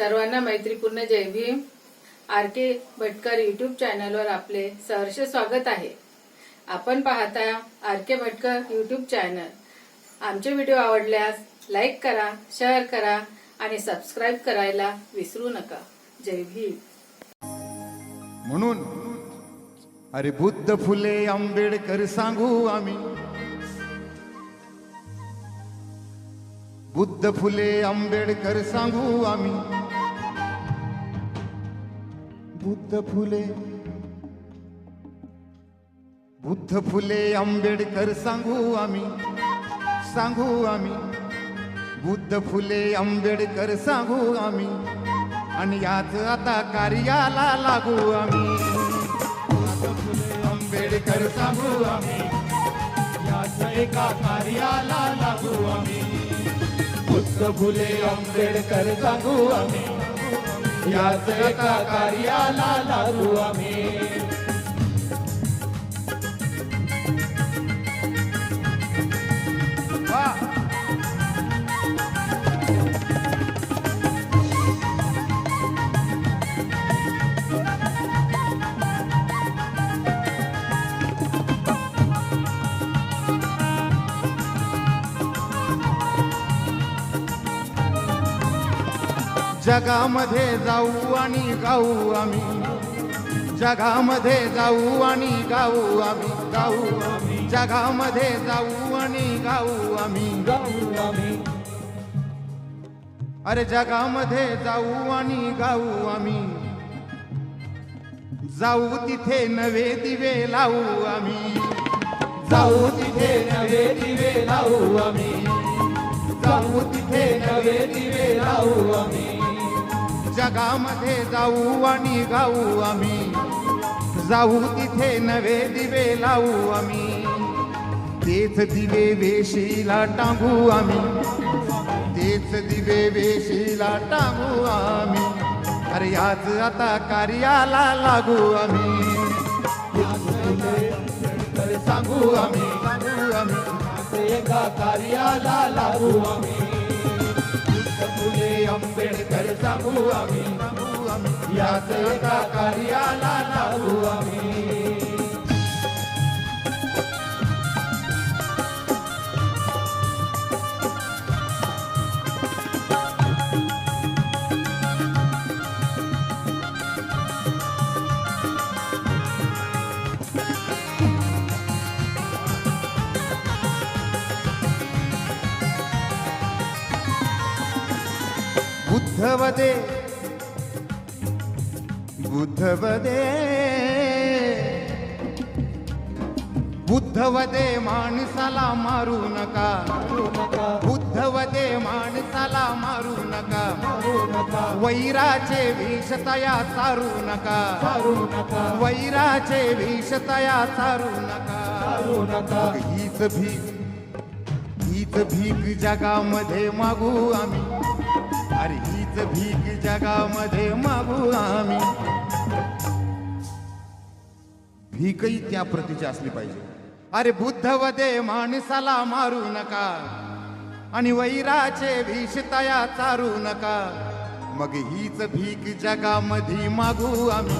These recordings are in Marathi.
सर्वांना मैत्रीपूर्ण Jai Bhim. R K Bhatkar YouTube चॅनलवर आपले सहर्ष स्वागत आहे. आपण पाहता R K Bhatkar YouTube channel आमचे व्हिडिओ आवडल्यास लाईक करा शेअर करा आणि सबस्क्राईब करायला विसरू नका. जय भीम. म्हणून अरे बुद्ध फुले आंबेडकर सांगू आम्ही. बुद्ध फुले आंबेडकर सांगू आम्ही. बुद्ध फुले. बुद्ध फुले आंबेडकर सांगू आम्ही सांगू आम्ही. बुद्ध फुले आंबेडकर सांगू आम्ही आणि याच आता कार्याला लागू आम्ही. बुद्ध फुले आंबेडकर सांगू आम्ही याच एका कार्याला लागू आम्ही. बुद्ध फुले आंबेडकर सांगू आम्ही याच एका कार्याला लागू आम्ही. जगामध्ये जाऊ आणि गाऊ आम्ही. जगामध्ये जाऊ आणि गाऊ आम्ही गाऊ आम्ही. जगामध्ये जाऊ आणि गाऊ आम्ही गाऊ आम्ही. अरे जगामध्ये जाऊ आणि गाऊ आम्ही. जाऊ तिथे नवे दिवे लावू आम्ही. जाऊ तिथे नवे दिवे लावू आम्ही. जाऊ तिथे नवे दिवे लावू आम्ही. जगामध्ये जाऊ आणि गाऊ आम्ही. जाऊ तिथे नवे दिवे लावू आम्ही. तेच दिवे वेशीला टांगू आम्ही. तेच दिवे वेशीला टांगू आम्ही. अरे याच आता कार्याला लागू आम्ही. सांगू आम्ही सांगू आम्ही. कार्याला लागू आम्ही. फुले आंबेडकर सांगू आम्ही. आम्ही याच एका कार्याला लागू आम्ही. बुद्धवदे। बुद्धवदे। बुद्धवदे माणसाला मारू नका। बुद्धवदे माणसाला मारू नका। वैराचे भीषतया सारू चारू नका। वैराचे भीषतया सारू चारू नका। हीच भीक हीच भीक जगामध्ये मागू आम्ही। अरे हीच भीक जगामध्ये मागू आम्ही. भीकही त्या प्रतीची असली पाहिजे. अरे बुद्धवदे माणसाला मारू नका. आणि वैराचे भीषतया तया चारू नका. मग हीच भीक जगामध्ये मागू आम्ही.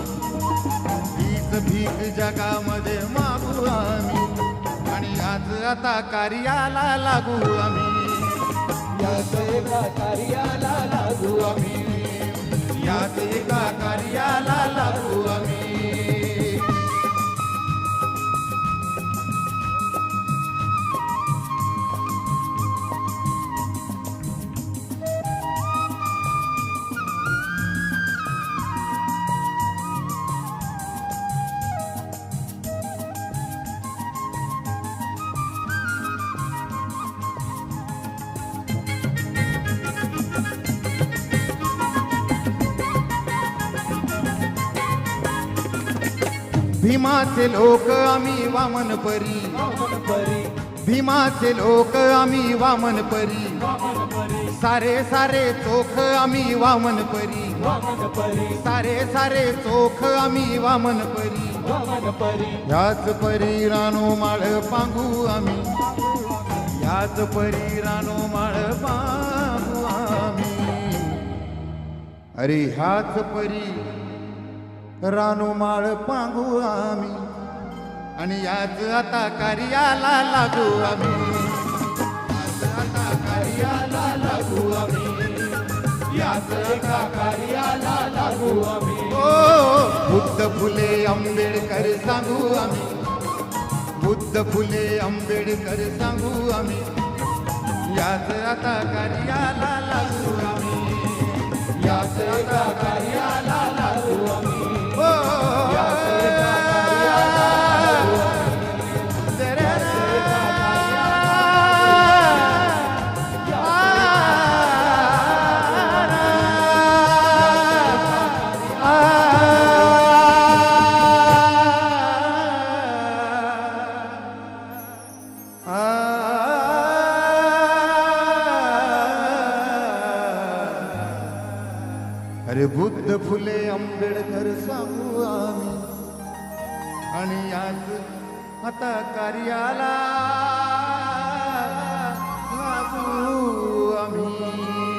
हीच भीक जगामध्ये मागू आम्ही. आणि आज आता कार्याला लागू आम्ही. या एका कार्याला लागू आम्ही. या एका भीमाचे लोक आम्ही वामन परी. भीमाचे लोक आम्ही वामन परी. सारे सारे चोख आम्ही वामन परी. सारे सारे चोख आम्ही वामन परी. याच परी रानो माळ पांगू आम्ही. याच परी रानो माळ पांगू आम्ही. अरे ह्याच परी रानोमाळ पांगू आम्ही. आणि याच आता कार्याला लागू आम्ही. आता कार्याला लागू आम्ही. याच कार्याला लागू आम्ही. ओ बुद्ध फुले आंबेडकर सांगू आम्ही. बुद्ध फुले आंबेडकर सांगू आम्ही. याच आता कार्याला लागू अरे बुद्ध फुले आंबेडकर सांगू आम्ही आणि आज आता कार्याला आम्ही.